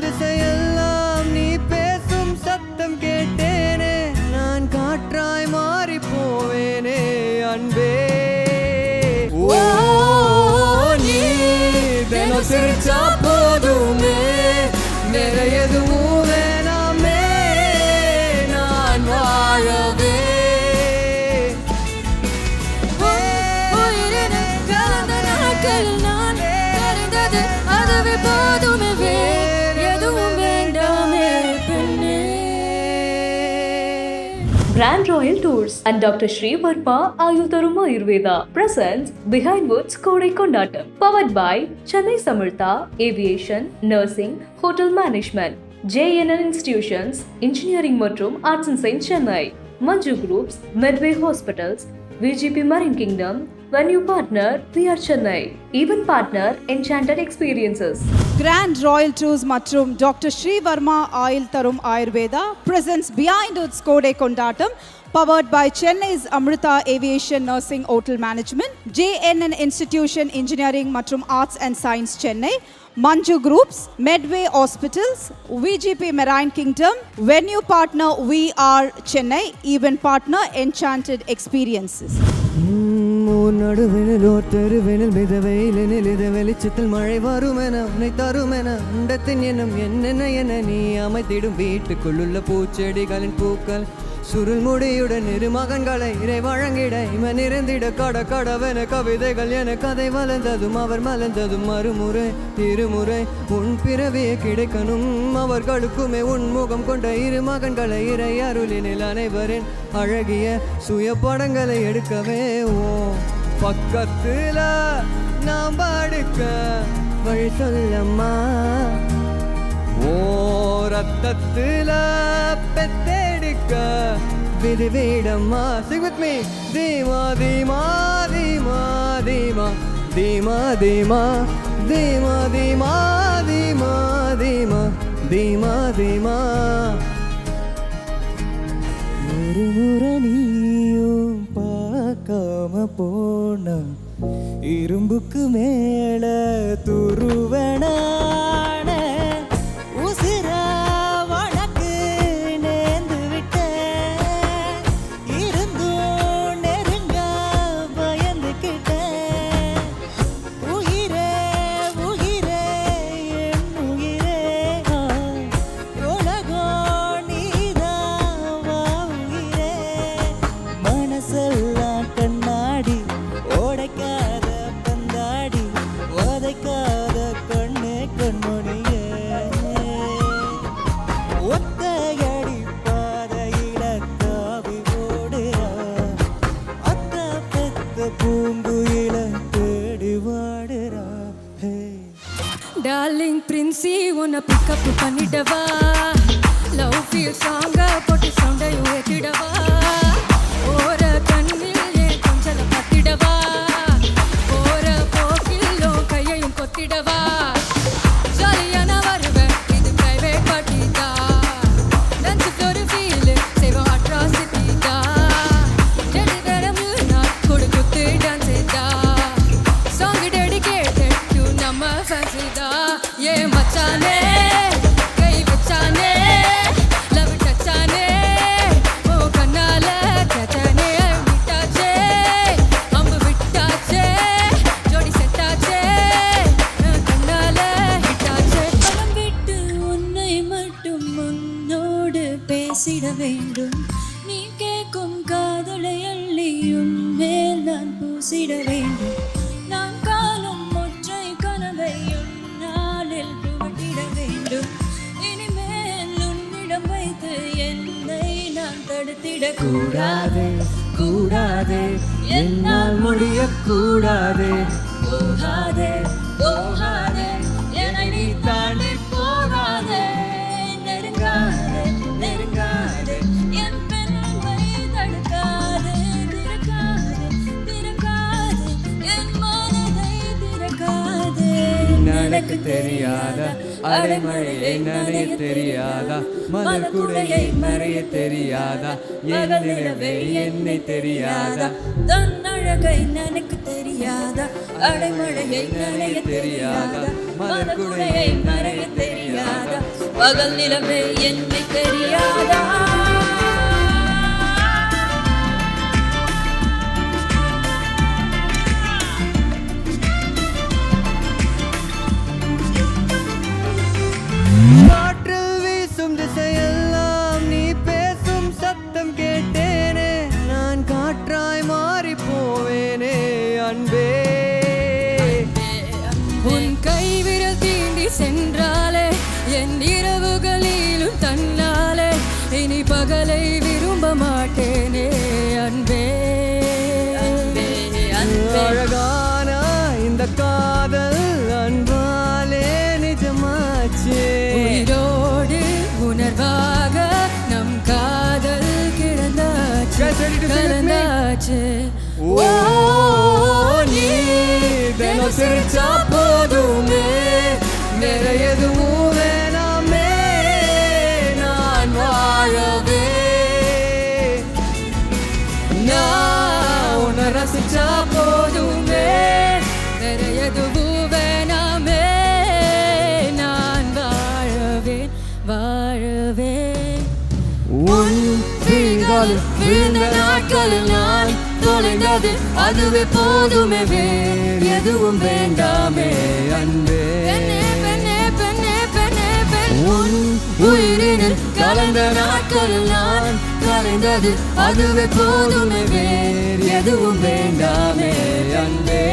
this ain't Grand Royal Tours and Dr. Sri Varma Ayutharum Ayurveda presents Behind Woods Kodai Kondatam. Powered by Chennai Samartha Aviation, Nursing, Hotel Management, JNN Institutions, Engineering மற்றும் Arts and Science Chennai, Manju Groups, Medway Hospitals, VGP Marine Kingdom, when you partner PR Chennai. Even partner Enchanted Experiences. Grand Royal Tours Matrum, Dr. Sreevarma oil Ayurveda Ayurveda presents behind its Code கொண்டாட்டம் powered by Chennai's Amrita Aviation Nursing Hotel Management, JNN Institution Engineering Matrum Arts and Science Chennai, Manju Groups, Medway Hospitals, VGP Marine Kingdom, venue partner We Are Chennai, event partner Enchanted Experiences. நடுவெனில் ஓர் தெருவெனில் மிதவெயிலெனில் இத வெளிச்சத்தில் மழை வரும் என உன்னை என அண்டத்தின் எண்ணம் என்னென்ன என நீ அமைத்திடும் வீட்டுக்குள்ளுள்ள பூச்செடிகளின் பூக்கள். சுருள் முடியுடன் இரு மகன்களை இறை வழங்கிட இவன் இருந்திட கட கடவென கவிதைகள் என கதை வளர்ந்ததும் அவர் மலர்ந்ததும் மறுமுறை திருமுறை. உன் பிறவியே கிடைக்கணும் அவர்களுக்குமே உன் முகம் கொண்ட இரு மகன்களை இறை அருளினில் அனைவரின் அழகிய சுய படங்களை எடுக்கவே ஓ. பக்கத்துல நாம் படுக்க வழி சொல்லம்மா. ஓ பெத்தெடுக்க விதிவிடம்மா. சிங் வித் மீ தீமா தீமா தீமா தீமா. தீமா தீமா தீமா தீமா தீமா தீமா. தீமா தீமா. போன இரும்புக்கு மேல துருவனா? கொத்திடவா நான் தடுத்திடக் கூடாது. என்னால் முடிய கூடாது போகாது. போகாது. என்னை நீ தாண்டி போகாது. நெருங்காது. நெருங்காது. என் பெருமை என் மனதை எனக்கு அடைமழையை நனைய தெரியாதா? மலக்குடையை மறைய தெரியாதா? என் நிலவை என்னை தெரியாதா? தன் அழகை எனக்கு தெரியாதா? அடைமழையை நனைய தெரியாதா? மலக்குடையை மறைய தெரியாதா? பகல் நிலவே என்னை தெரியாதா? விழுந்த நாட்களில் நான் தொலைந்தது அதுவே போதுமே வேறு எதுவும் வேண்டாமே. அன்பே. உன் உயிரினில் கலந்த நாட்களில் நான் கலைந்தது அதுவே போதுமே வேறு எதுவும் வேண்டாமே. அன்பே.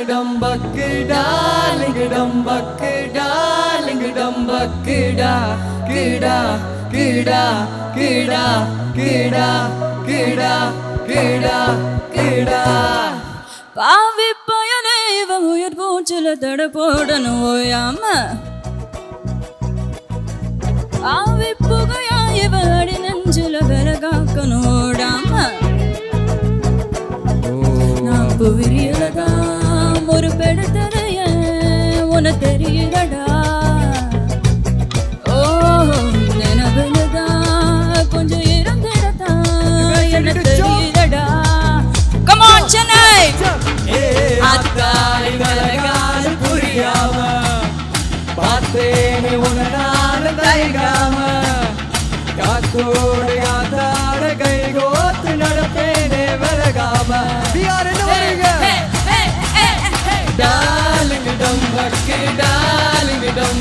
டார்லிங் டம்பக்கு டார்லிங் டம்பக்கு டார்லிங் டம்பக்கு டா. கிடா கிடா கிடா கிடா கிடா கிடா கிடா. பாவி பயனே இவன் உயிர் பூச்சில தட போடணும் ஓயாம பாவி புகையா இவன் அடி நெஞ்சில வில காக்கணும் ஓடாம. நான் புவிரியலதான் ஒரு பெடுத்தரைய உன தெரியுதடா?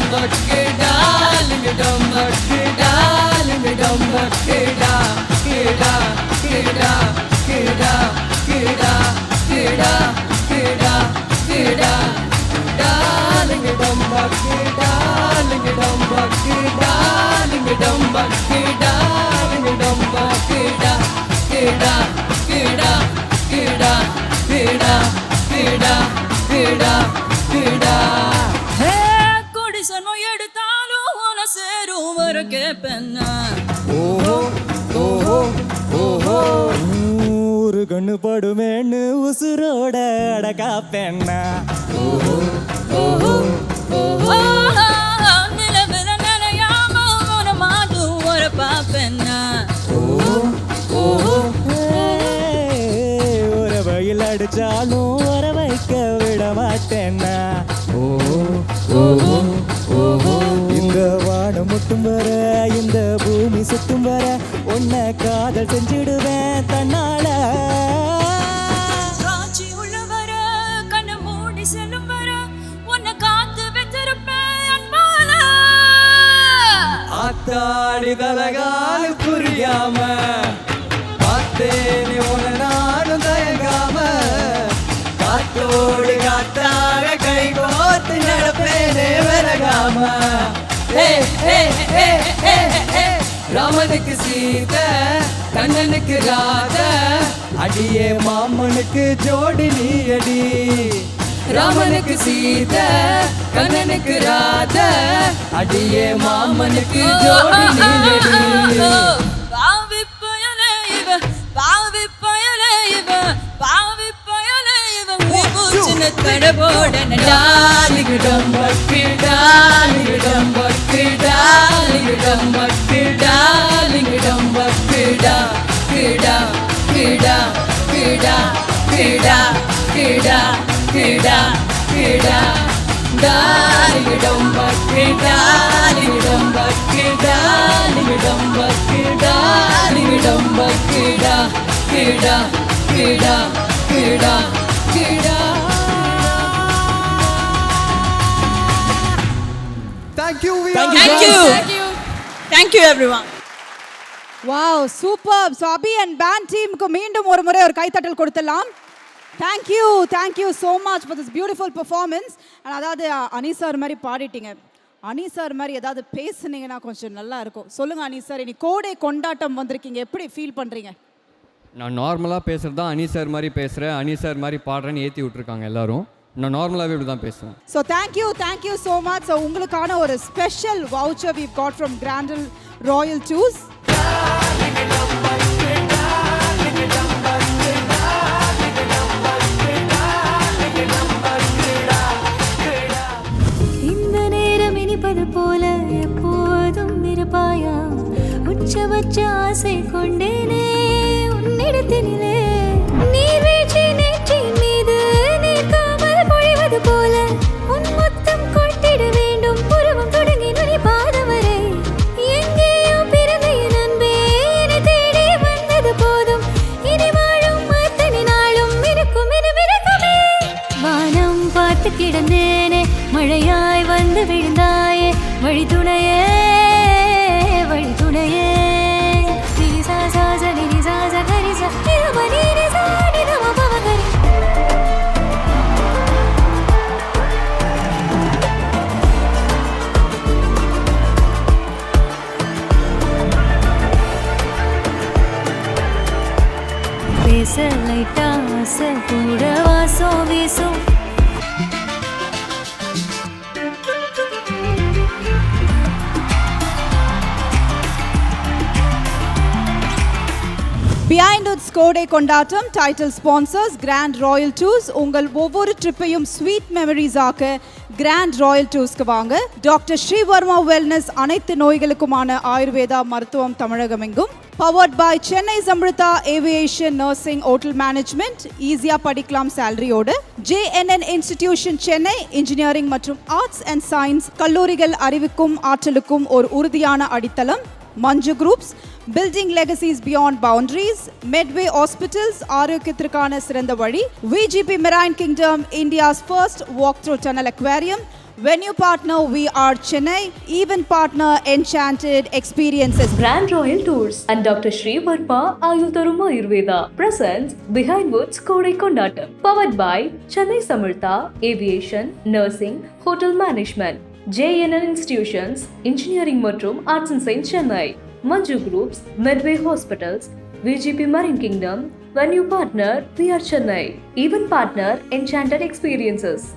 டாலிங் டம்பக்கு டாலிங் டம்பக்கு டாலிங் டம்பக்கு டா கிடா கிடா கிடா கிடா கிடா கிடா கிடா டாலிங் டம்பக்கு டாலிங் டம்பக்கு டாலிங் டம்பக்கு டாலிங் டம்பக்கு டா கிடா கிடா கிடா கிடா கிடா கிடா கிடா சேரும் வர கேப்பென்னா ஓஹோ ஓஹோ ஓஹோ. ஒரு கண்ணு படுமேன்னு உசுரோட அடக்கா பெண்ணா. நிலவில நினையாம உன மாதும் ஒரு பாப்பென்னா. ஒரு வயல் அடிச்சாலும் வர வைக்க விட மாட்டேன்னா. இந்த முட்டும் வர இந்த பூமி சுத்தும் வர உன்னை காதல் செஞ்சிடுவேன் தன்னால ஆத்தாடி தலகால் புரியாம பார்த்தேனே உன நானும் தயங்காம காத்தோடு காத்தாக கை கோத்து நடப்பேனே விலகாம. ராமனுக்கு சீத கண்ணனுக்கு ராத அடியே மாமனுக்கு ஜோடி நீ அடி ராமனுக்கு சீத கண்ணனுக்கு ராத அடியே மாமனுக்கு ஜோடி நீ அடி பயலே இவ பாவி பயலே இவ பாவி பயலே இவ. மூச்சுன தடபோட டாலிகிடம் பட்டு டாலிகிடம் பட்டு டாலிகிடம் பட்டு டாலிகிடம் பட்டு டா கிடா கிடா கிடா கிடா கிடா கிடா கிடா டாலிகிடம் பட்டு டாலிகிடம் பட்டு டாலிகிடம் பட்டு டாலிகிடம் பட்டு டா கிடா கிடா கிடா கிடா Thank you. Thank you. Thank you. Thank you everyone. Wow super so Abhi and band டீமுக்கு மீண்டும் ஒரு முறை ஒரு கைத்தட்டல் கொடுத்துடலாம். Thank you thank you so much for this beautiful performance and அதாவது அனி சார் மாதிரி பாடிட்டீங்க. அனி சார் மாதிரி ஏதாவது பேசுனீங்கன்னா கொஞ்சம் நல்லா இருக்கும். சொல்லுங்க அனி சார் இனி கோடை கொண்டாட்டம் வந்திருக்கீங்க. எப்படி ஃபீல் பண்றீங்க? நான் நார்மலாக பேசுகிறது தான் அனி சார் மாதிரி பேசுகிறேன் அனி சார் மாதிரி பாடுறேன்னு ஏற்றி விட்ருக்காங்க எல்லாரும். நான் நார்மலாகவே இப்படி தான் பேசுவேன். So thank you thank you so much so உங்களுக்கான ஒரு special voucher we've got from Grand Royal Tours இந்த நேரம் இனிப்பது போல எப்போதும் இருப்பாயா? உச்சபட்ச ஆசை கொண்டேனே. feeling. பிஹைண்ட் உட்ஸ் கோடை கொண்டாட்டம் title sponsors Grand Royal Tours உங்கள் ஒவ்வொரு ட்ரிப்பையும் ஸ்வீட் மெமரிஸ் ஆக்க கிராண்ட் ராயல் டூர்ஸ்க்கு வாங்க. டாக்டர் ஸ்ரீவர்மா வெல்னஸ் அனைத்து நோய்களுக்குமான ஆயுர்வேதா மருத்துவம் தமிழகம் எங்கும் powered by Chennai Samrudha aviation nursing hotel management ஈஸியாக படிக்கலாம் சேலரியோடு ஜேஎன்என் இன்ஸ்டிடியூஷன் சென்னை இன்ஜினியரிங் மற்றும் ஆர்ட்ஸ் அண்ட் சயின்ஸ் கல்லூரிகள் அறிவுக்கும் ஆற்றலுக்கும் ஒரு உறுதியான அடித்தளம். Manju groups Building legacies beyond boundaries Medway hospitals ஆரோக்கியத்திற்கான சிறந்த வழி VGP marine kingdom India's first walk through tunnel aquarium venue partner we are Chennai event partner enchanted experiences Grand Royal Tours and Dr. Sri Varma Ayutharum Ayurveda presents Behind Woods Kodai Kondatam. Powered by Chennai Samartha Aviation, Nursing, Hotel Management, JNN Institutions, Engineering மற்றும் Arts and Science Chennai, Manju Groups, Medway Hospitals, VGP Marine Kingdom, Venue Partner, PR Chennai, even Partner, Enchanted Experiences.